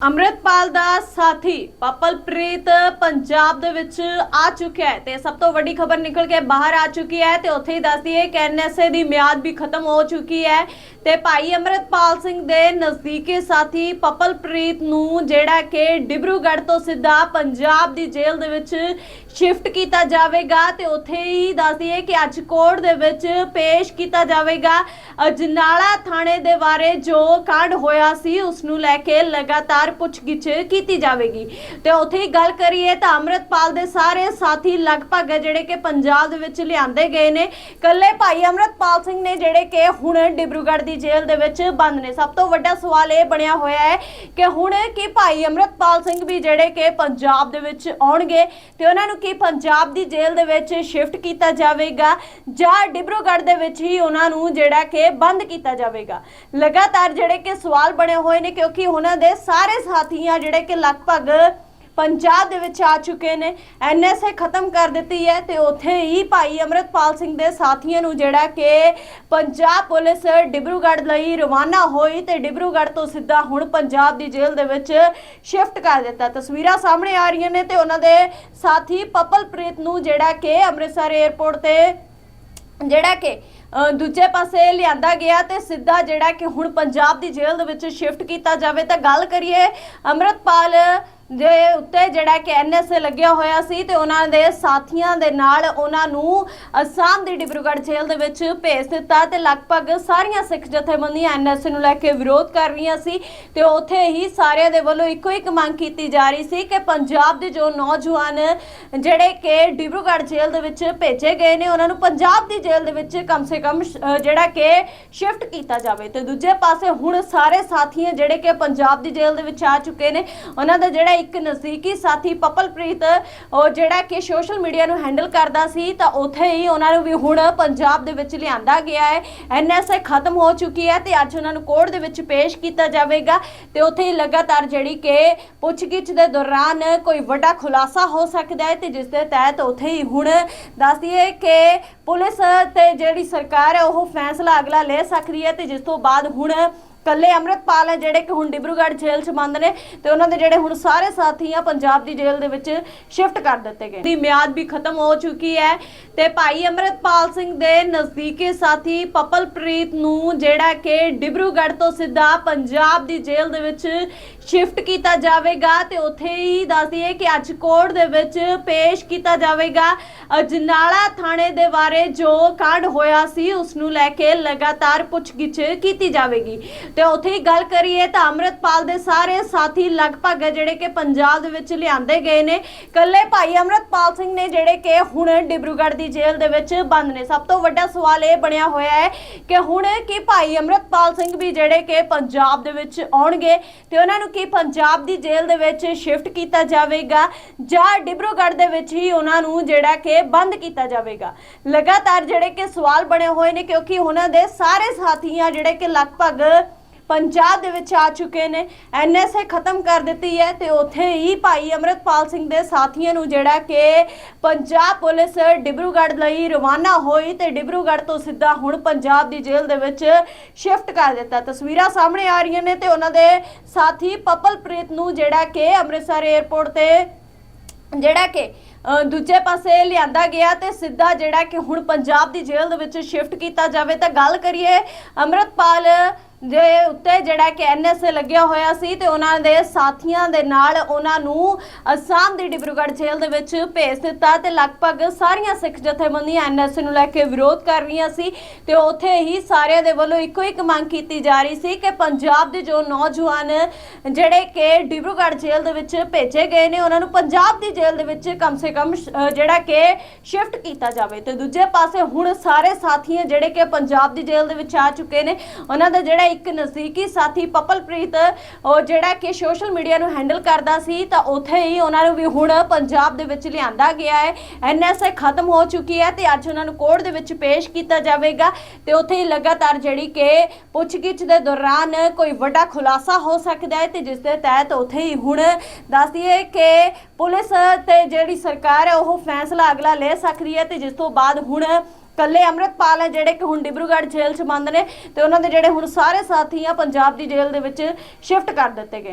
ਅੰਮ੍ਰਿਤਪਾਲ ਦਾ ਸਾਥੀ ਪਪਲਪ੍ਰੀਤ ਪੰਜਾਬ ਦੇ ਵਿੱਚ ਆ ਚੁੱਕਿਆ ਹੈ ਤੇ ਸਭ ਤੋਂ ਵੱਡੀ ਖਬਰ ਨਿਕਲ ਕੇ ਬਾਹਰ ਆ ਚੁੱਕੀ ਹੈ ਤੇ ਉੱਥੇ ਹੀ ਦੱਸਦੀ ਹੈ ਕਿ ਐਨਐਸਏ ਦੀ ਮਿਆਦ ਵੀ ਖਤਮ ਹੋ ਚੁੱਕੀ ਹੈ ਤੇ ਭਾਈ ਅੰਮ੍ਰਿਤਪਾਲ ਸਿੰਘ ਦੇ ਨਜ਼ਦੀਕੀ ਸਾਥੀ ਪਪਲਪ੍ਰੀਤ ਨੂੰ ਜਿਹੜਾ ਕਿ ਡਿਬਰੂਗੜ੍ਹ ਤੋਂ ਸਿੱਧਾ ਪੰਜਾਬ ਦੀ ਜੇਲ੍ਹ ਦੇ ਵਿੱਚ ਸ਼ਿਫਟ ਕੀਤਾ ਜਾਵੇਗਾ ਤੇ ਉੱਥੇ ਹੀ ਦੱਸਦੀ ਹੈ ਕਿ ਅੱਜ ਕੋਰਟ ਦੇ ਵਿੱਚ ਪੇਸ਼ ਕੀਤਾ ਜਾਵੇਗਾ। ਅਜਨਾਲਾ ਥਾਣੇ ਦੇ ਬਾਰੇ ਜੋ ਕਾਂਡ ਹੋਇਆ ਸੀ, ਉਸ ਨੂੰ ਲੈ ਕੇ ਲਗਾਤਾਰ ਪੁੱਛਗਿੱਛ ਕੀਤੀ ਜਾਵੇਗੀ। ਤੇ ਉੱਥੇ ਹੀ ਗੱਲ ਕਰੀਏ ਤਾਂ ਅੰਮ੍ਰਿਤਪਾਲ ਦੇ ਸਾਰੇ ਸਾਥੀ ਲਗਭਗ ਜਿਹੜੇ ਕਿ ਪੰਜਾਬ ਦੇ ਵਿੱਚ ਲਿਆਂਦੇ ਗਏ ਨੇ। ਕੱਲੇ ਭਾਈ ਅੰਮ੍ਰਿਤਪਾਲ ਸਿੰਘ ਨੇ ਜਿਹੜੇ ਕਿ ਹੁਣ ਡਿਬਰੂਗੜ੍ਹ ਦੀ ਜੇਲ੍ਹ ਦੇ ਵਿੱਚ ਬੰਦ ਨੇ। ਸਭ ਤੋਂ ਵੱਡਾ ਸਵਾਲ ਇਹ ਬਣਿਆ ਹੋਇਆ ਹੈ ਕਿ ਹੁਣ ਕੀ ਭਾਈ ਅੰਮ੍ਰਿਤਪਾਲ ਸਿੰਘ ਵੀ ਜਿਹੜੇ ਕਿ ਪੰਜਾਬ ਦੇ ਵਿੱਚ ਆਉਣਗੇ ਤੇ ਉਹਨਾਂ ਨੂੰ ਕੀ ਪੰਜਾਬ ਦੀ ਜੇਲ੍ਹ ਦੇ ਵਿੱਚ ਸ਼ਿਫਟ ਕੀਤਾ ਜਾਵੇਗਾ ਜਾਂ ਡਿਬਰੂਗੜ੍ਹ ਦੇ ਵਿੱਚ ਹੀ ਉਹਨਾਂ ਨੂੰ ਜਿਹੜਾ ਕਿ ਬੰਦ ਕੀਤਾ ਜਾਵੇਗਾ। ਲਗਾਤਾਰ ਜਿਹੜੇ ਕਿ ਸਵਾਲ ਬਣੇ ਹੋਏ ਨੇ ਕਿਉਂਕਿ ਉਹਨਾਂ ਦੇ ਸਾਰੇ ਸਾਥੀਆਂ ਜਿਹੜੇ ਕਿ ਲਗਭਗ ਪੰਜਾਬ ਦੇ ਵਿੱਚ ਆ ਚੁੱਕੇ ਨੇ। ਐਨਐਸਏ ਖਤਮ ਕਰ ਦਿੱਤੀ ਹੈ ਤੇ ਉੱਥੇ ਹੀ ਭਾਈ ਅਮਰਤਪਾਲ ਸਿੰਘ ਦੇ ਸਾਥੀਆਂ ਨੂੰ ਜਿਹੜਾ ਕਿ ਪੰਜਾਬ ਪੁਲਿਸ ਡਿਬਰੂਗੜ੍ਹ ਲਈ ਰਵਾਨਾ ਹੋਈ ਤੇ ਡਿਬਰੂਗੜ੍ਹ ਤੋਂ ਸਿੱਧਾ ਹੁਣ ਪੰਜਾਬ ਦੀ ਜੇਲ੍ਹ ਦੇ ਵਿੱਚ ਸ਼ਿਫਟ ਕਰ ਦਿੱਤਾ। ਤਸਵੀਰਾਂ ਸਾਹਮਣੇ ਆ ਰਹੀਆਂ ਨੇ ਤੇ ਉਹਨਾਂ ਦੇ ਸਾਥੀ ਪਪਲਪ੍ਰੀਤ ਨੂੰ ਜਿਹੜਾ ਕਿ ਅੰਮ੍ਰਿਤਸਰ 에ਅਰਪੋਰਟ ਤੇ ਜਿਹੜਾ ਕਿ ਦੂਜੇ ਪਾਸੇ ਲਿਆਂਦਾ ਗਿਆ ਤੇ ਸਿੱਧਾ ਜਿਹੜਾ ਕਿ ਹੁਣ ਪੰਜਾਬ ਦੀ ਜੇਲ੍ਹ ਦੇ ਵਿੱਚ ਸ਼ਿਫਟ ਕੀਤਾ ਜਾਵੇ ਤਾਂ ਗੱਲ ਕਰੀਏ ਅੰਮ੍ਰਿਤਪਾਲ ਦੇ ਉੱਤੇ ਜਿਹੜਾ ਕਿ ਐਨਐਸਏ ਲੱਗਿਆ ਹੋਇਆ ਸੀ ਤੇ ਉਹਨਾਂ ਦੇ ਸਾਥੀਆਂ ਦੇ ਨਾਲ ਉਹਨਾਂ ਨੂੰ ਅਸਾਮ ਦੀ ਡਿਬਰੂਗੜ੍ਹ ਜੇਲ੍ਹ ਦੇ ਵਿੱਚ ਭੇਜ ਦਿੱਤਾ ਤੇ ਲਗਭਗ ਸਾਰੀਆਂ ਸਿੱਖ ਜਥੇਬੰਦੀਆਂ ਐਨਐਸਏ ਨੂੰ ਲੈ ਕੇ ਵਿਰੋਧ ਕਰ ਰਹੀਆਂ ਸੀ ਤੇ ਉੱਥੇ ਹੀ ਸਾਰਿਆਂ ਦੇ ਵੱਲੋਂ ਇੱਕੋ ਇੱਕ ਮੰਗ ਕੀਤੀ ਜਾ ਰਹੀ ਸੀ ਕਿ ਪੰਜਾਬ ਦੇ ਜੋ ਨੌਜਵਾਨ ਜਿਹੜੇ ਕਿ ਡਿਬਰੂਗੜ੍ਹ ਜੇਲ੍ਹ ਦੇ ਵਿੱਚ ਭੇਜੇ ਗਏ ਨੇ, ਉਹਨਾਂ ਨੂੰ ਪੰਜਾਬ ਦੀ ਜੇਲ੍ਹ ਦੇ ਵਿੱਚ ਕਮ ਸੇ ਕੰਮ ਅ, ਜਿਹੜਾ ਕਿ ਸ਼ਿਫਟ ਕੀਤਾ ਜਾਵੇ। ਤੇ ਦੂਜੇ ਪਾਸੇ ਹੁਣ ਸਾਰੇ ਸਾਥੀ ਜਿਹੜੇ ਕਿ ਪੰਜਾਬ ਦੀ ਜੇਲ੍ਹ ਦੇ ਵਿੱਚ ਆ ਚੁੱਕੇ ਨੇ। ਉਹਨਾਂ ਦਾ ਜਿਹੜਾ ਇੱਕ ਨਜ਼ਦੀਕੀ ਸਾਥੀ ਪਪਲਪ੍ਰੀਤ ਉਹ ਜਿਹੜਾ ਕਿ ਸੋਸ਼ਲ ਮੀਡੀਆ ਨੂੰ ਹੈਂਡਲ ਕਰਦਾ ਸੀ ਤਾਂ ਉੱਥੇ ਹੀ ਉਹਨਾਂ ਨੂੰ ਵੀ ਹੁਣ ਪੰਜਾਬ ਦੇ ਵਿੱਚ ਲਿਆਂਦਾ ਗਿਆ ਹੈ। ਐਨਐਸਏ ਖਤਮ ਹੋ ਚੁੱਕੀ ਹੈ ਤੇ ਅੱਜ ਉਹਨਾਂ ਨੂੰ ਕੋਰਟ ਦੇ ਵਿੱਚ ਪੇਸ਼ ਕੀਤਾ ਜਾਵੇਗਾ। ਤੇ ਉੱਥੇ ਹੀ ਲਗਾਤਾਰ ਜਿਹੜੀ ਕਿ ਪੁੱਛਗਿੱਛ ਦੇ ਦੌਰਾਨ ਕੋਈ ਵੱਡਾ ਖੁਲਾਸਾ ਹੋ ਸਕਦਾ ਹੈ ਤੇ ਜਿਸ ਦੇ ਤਹਿਤ ਉੱਥੇ ਹੀ ਹੁਣ ਦੱਸਦੀਏ ਕਿ ਪੁਲਿਸ ਤੇ ਜਿਹੜੀ ਸਰਕਾਰ ਹੈ, ਉਹ ਫੈਸਲਾ ਅਗਲਾ ਲੈ ਸਕਦੀ ਹੈ ਤੇ ਜਿਸ ਤੋਂ ਬਾਅਦ ਹੁਣ ਕੱਲੇ ਅੰਮ੍ਰਿਤਪਾਲ ਹੈ ਜਿਹੜੇ ਕਿ ਹੁਣ ਡਿਬਰੂਗੜ੍ਹ ਜੇਲ੍ਹ 'ਚ ਬੰਦ ਨੇ ਤੇ ਉਹਨਾਂ ਦੇ ਜਿਹੜੇ ਹੁਣ ਸਾਰੇ ਸਾਥੀ ਆ ਪੰਜਾਬ ਦੀ ਜੇਲ੍ਹ ਦੇ ਵਿੱਚ ਸ਼ਿਫਟ ਕਰ ਦਿੱਤੇ ਗਏ ਦੀ ਮਿਆਦ ਵੀ ਖਤਮ ਹੋ ਚੁੱਕੀ ਹੈ ਤੇ ਭਾਈ ਅੰਮ੍ਰਿਤਪਾਲ ਸਿੰਘ ਦੇ ਨਜ਼ਦੀਕੀ ਸਾਥੀ ਪਪਲਪ੍ਰੀਤ ਨੂੰ ਜਿਹੜਾ ਕਿ ਡਿਬਰੂਗੜ੍ਹ ਤੋਂ ਸਿੱਧਾ ਪੰਜਾਬ ਦੀ ਜੇਲ੍ਹ ਦੇ ਵਿੱਚ ਸ਼ਿਫਟ ਕੀਤਾ ਜਾਵੇਗਾ ਤੇ ਉੱਥੇ ਹੀ ਦੱਸਦੀ ਹੈ ਕਿ ਅੱਜ ਕੋਰਟ ਦੇ ਵਿੱਚ ਪੇਸ਼ ਕੀਤਾ ਜਾਵੇਗਾ। ਅਜਨਾਲਾ ਥਾਣੇ ਦੇ ਬਾਰੇ ਜੋ ਕਾਂਡ ਹੋਇਆ ਸੀ, ਉਸ ਨੂੰ ਲੈ ਕੇ ਲਗਾਤਾਰ ਪੁੱਛਗਿੱਛ ਕੀਤੀ ਜਾਵੇਗੀ। ਤੇ ਉੱਥੇ ਹੀ ਗੱਲ ਕਰੀਏ ਤਾਂ ਅੰਮ੍ਰਿਤਪਾਲ ਦੇ ਸਾਰੇ ਸਾਥੀ ਲਗਭਗ ਜਿਹੜੇ ਕਿ ਪੰਜਾਬ ਦੇ ਵਿੱਚ ਲਿਆਂਦੇ ਗਏ ਨੇ। ਕੱਲੇ ਭਾਈ ਅੰਮ੍ਰਿਤਪਾਲ ਸਿੰਘ ਨੇ ਜਿਹੜੇ ਕਿ ਹੁਣ ਡਿਬਰੂਗੜ੍ਹ ਦੀ ਜੇਲ੍ਹ ਦੇ ਵਿੱਚ ਬੰਦ ਨੇ। ਸਭ ਤੋਂ ਵੱਡਾ ਸਵਾਲ ਇਹ ਬਣਿਆ ਹੋਇਆ ਹੈ ਕਿ ਹੁਣ ਕੀ ਭਾਈ ਅੰਮ੍ਰਿਤਪਾਲ ਸਿੰਘ ਵੀ ਜਿਹੜੇ ਕਿ ਪੰਜਾਬ ਦੇ ਵਿੱਚ ਆਉਣਗੇ ਤੇ ਉਹਨਾਂ ਨੂੰ ਕੀ ਪੰਜਾਬ ਦੀ ਜੇਲ੍ਹ ਦੇ ਵਿੱਚ ਸ਼ਿਫਟ ਕੀਤਾ ਜਾਵੇਗਾ ਜਾਂ ਡਿਬਰੂਗੜ੍ਹ ਦੇ ਵਿੱਚ ਹੀ ਉਹਨਾਂ ਨੂੰ ਜਿਹੜਾ ਕਿ ਬੰਦ ਕੀਤਾ ਜਾਵੇਗਾ? ਲਗਾਤਾਰ ਜਿਹੜੇ ਕਿ ਸਵਾਲ ਬਣੇ ਹੋਏ ਨੇ ਕਿਉਂਕਿ ਉਹਨਾਂ ਦੇ ਸਾਰੇ ਸਾਥੀਆਂ ਜਿਹੜੇ ਕਿ ਲਗਭਗ ਪੰਜਾਬ ਦੇ ਵਿੱਚ ਆ ਚੁੱਕੇ ਨੇ। ਐਨਐਸਏ ਖਤਮ ਕਰ ਦਿੱਤੀ ਹੈ ਤੇ ਉੱਥੇ ਹੀ ਭਾਈ ਅਮਰਤਪਾਲ ਸਿੰਘ ਦੇ ਸਾਥੀਆਂ ਨੂੰ ਜਿਹੜਾ ਕਿ ਪੰਜਾਬ ਪੁਲਿਸ ਡਿਬਰੂਗੜ੍ਹ ਲਈ ਰਵਾਨਾ ਹੋਈ ਤੇ ਡਿਬਰੂਗੜ੍ਹ ਤੋਂ ਸਿੱਧਾ ਹੁਣ ਪੰਜਾਬ ਦੀ ਜੇਲ੍ਹ ਦੇ ਵਿੱਚ ਸ਼ਿਫਟ ਕਰ ਦਿੱਤਾ। ਤਸਵੀਰਾਂ ਸਾਹਮਣੇ ਆ ਰਹੀਆਂ ਨੇ ਤੇ ਉਹਨਾਂ ਦੇ ਸਾਥੀ ਪਪਲਪ੍ਰੀਤ ਨੂੰ ਜਿਹੜਾ ਕਿ ਅੰਮ੍ਰਿਤਸਰ 에ਅਰਪੋਰਟ ਤੇ ਜਿਹੜਾ ਕਿ ਦੂਜੇ ਪਾਸੇ ਲਿਆਂਦਾ ਗਿਆ ਤੇ ਸਿੱਧਾ ਜਿਹੜਾ ਕਿ ਹੁਣ ਪੰਜਾਬ ਦੀ ਜੇਲ੍ਹ ਦੇ ਵਿੱਚ ਸ਼ਿਫਟ ਕੀਤਾ ਜਾਵੇ ਤਾਂ ਗੱਲ ਕਰੀਏ ਅੰਮ੍ਰਿਤਪਾਲ ਦੇ ਉੱਤੇ ਜਿਹੜਾ ਕਿ ਐਨਐਸਏ ਲੱਗਿਆ ਹੋਇਆ ਸੀ ਤੇ ਉਹਨਾਂ ਦੇ ਸਾਥੀਆਂ ਦੇ ਨਾਲ ਉਹਨਾਂ ਨੂੰ ਅਸਾਮ ਦੀ ਡਿਬਰੂਗੜ੍ਹ ਜੇਲ੍ਹ ਦੇ ਵਿੱਚ ਭੇਜ ਦਿੱਤਾ ਤੇ ਲਗਭਗ ਸਾਰੀਆਂ ਸਿੱਖ ਜਥੇਬੰਦੀਆਂ ਐਨਐਸਏ ਨੂੰ ਲੈ ਕੇ ਵਿਰੋਧ ਕਰ ਰਹੀਆਂ ਸੀ ਤੇ ਉੱਥੇ ਹੀ ਸਾਰਿਆਂ ਦੇ ਵੱਲੋਂ ਇੱਕੋ ਇੱਕ ਮੰਗ ਕੀਤੀ ਜਾ ਰਹੀ ਸੀ ਕਿ ਪੰਜਾਬ ਦੇ ਜੋ ਨੌਜਵਾਨ ਜਿਹੜੇ ਕਿ ਡਿਬਰੂਗੜ੍ਹ ਜੇਲ੍ਹ ਦੇ ਵਿੱਚ ਭੇਜੇ ਗਏ ਨੇ, ਉਹਨਾਂ ਨੂੰ ਪੰਜਾਬ ਦੀ ਜੇਲ੍ਹ ਦੇ ਵਿੱਚ ਕਮ ਸੇ ਕਮ ਜਿਹੜਾ ਕਿ ਸ਼ਿਫਟ ਕੀਤਾ ਜਾਵੇ। ਤੇ ਦੂਜੇ ਪਾਸੇ ਹੁਣ ਸਾਰੇ ਸਾਥੀ ਜਿਹੜੇ ਕਿ ਪੰਜਾਬ ਦੀ ਜੇਲ੍ਹ ਦੇ ਵਿੱਚ ਆ ਚੁੱਕੇ ਨੇ, ਉਹਨਾਂ ਦਾ ਜਿਹੜਾ ਇੱਕ ਨਜ਼ਦੀਕੀ ਸਾਥੀ ਪਪਲਪ੍ਰੀਤ, ਉਹ ਜਿਹੜਾ ਕਿ ਸੋਸ਼ਲ ਮੀਡੀਆ ਨੂੰ ਹੈਂਡਲ ਕਰਦਾ ਸੀ, ਤਾਂ ਉੱਥੇ ਹੀ ਉਹਨਾਂ ਨੂੰ ਵੀ ਹੁਣ ਪੰਜਾਬ ਦੇ ਵਿੱਚ ਲਿਆਂਦਾ ਗਿਆ ਹੈ। ਐਨਐਸਏ ਖਤਮ ਹੋ ਚੁੱਕੀ ਹੈ ਤੇ ਅੱਜ ਉਹਨਾਂ ਨੂੰ ਕੋਰਟ ਦੇ ਵਿੱਚ ਪੇਸ਼ ਕੀਤਾ ਜਾਵੇਗਾ ਤੇ ਉੱਥੇ ਹੀ ਲਗਾਤਾਰ ਜਿਹੜੀ ਕਿ ਪੁੱਛਗਿੱਛ ਦੇ ਦੌਰਾਨ ਕੋਈ ਵੱਡਾ ਖੁਲਾਸਾ ਹੋ ਸਕਦਾ ਹੈ ਤੇ ਜਿਸ ਦੇ ਤਹਿਤ ਉੱਥੇ ਹੀ ਹੁਣ ਦੱਸਦੀਏ ਕਿ ਪੁਲਿਸ ਤੇ ਜਿਹੜੀ ਸਰਕਾਰ ਹੈ, ਉਹ ਫੈਸਲਾ ਅਗਲਾ ਲੈ ਸਕਦੀ ਹੈ ਤੇ ਜਿਸ ਤੋਂ ਬਾਅਦ ਹੁਣ ਕੱਲੇ ਅੰਮ੍ਰਿਤਪਾਲ ਹੈ, ਜਿਹੜੇ ਕਿ ਹੁਣ ਡਿਬਰੂਗੜ੍ਹ ਜੇਲ੍ਹ 'ਚ ਬੰਦ ਨੇ ਤੇ ਉਹਨਾਂ ਦੇ ਜਿਹੜੇ ਹੁਣ ਸਾਰੇ ਸਾਥੀ ਆ ਪੰਜਾਬ ਦੀ ਜੇਲ੍ਹ ਦੇ ਵਿੱਚ ਸ਼ਿਫਟ ਕਰ ਦਿੱਤੇ ਗਏ।